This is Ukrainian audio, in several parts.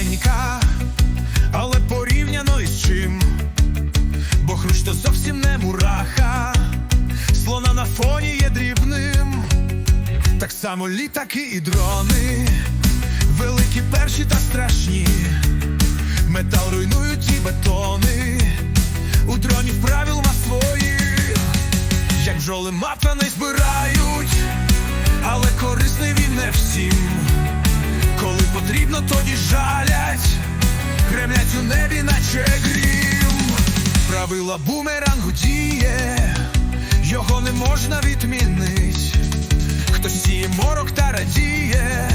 маленька, але порівняно із чим, бо хрущ то зовсім не мураха, слона на фоні є дрібним, так само літаки і дрони, великі перші та страшні, метал руйнують і бетони, у дронів правил на своїх, як бджоли мата не збирають, але корисний він не всім. Потрібно, тоді жалять, кремлять у небі, наче грім. Правила бумерангу діє, його не можна відмінить. Хто сіє морок та радіє,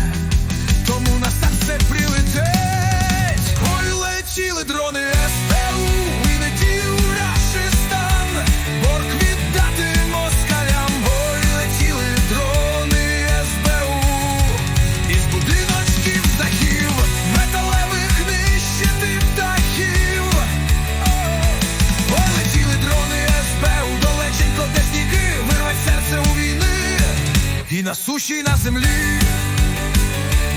на і на землі,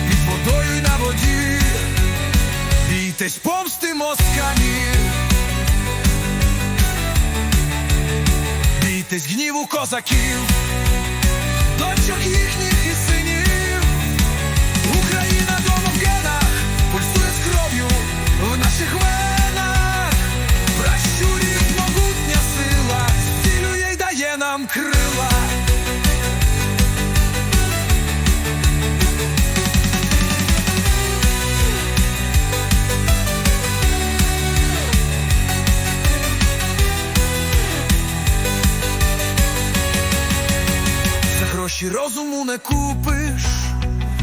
під водою, і на воді. Бійтесь помсти москалі. Бійтесь гніву козаків, дочок їхніх і синів. Україна дома в генах, пульсує з кров'ю в наших венах. Пращурів могутня сила, зцілює й дає нам крила. Гроші розуму не купиш,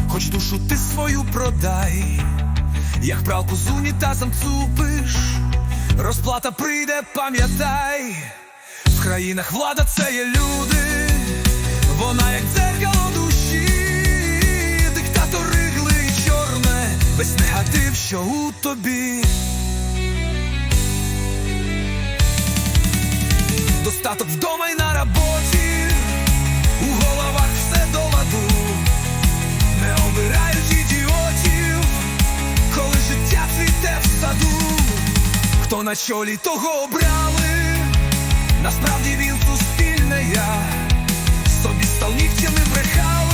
хоч душу ти свою продай, як пралку з унітазом цупиш, розплата прийде, пам'ятай, в країнах влада це є люди, вона як дзеркало душі, диктатори гли чорне, весь негатив, що у тобі. На чолі, того обрали, насправді він суспільне я, собі стал нігтями брехали,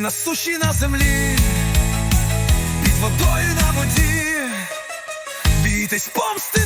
на суші, на землі, під водою на воді. Бійтесь помсти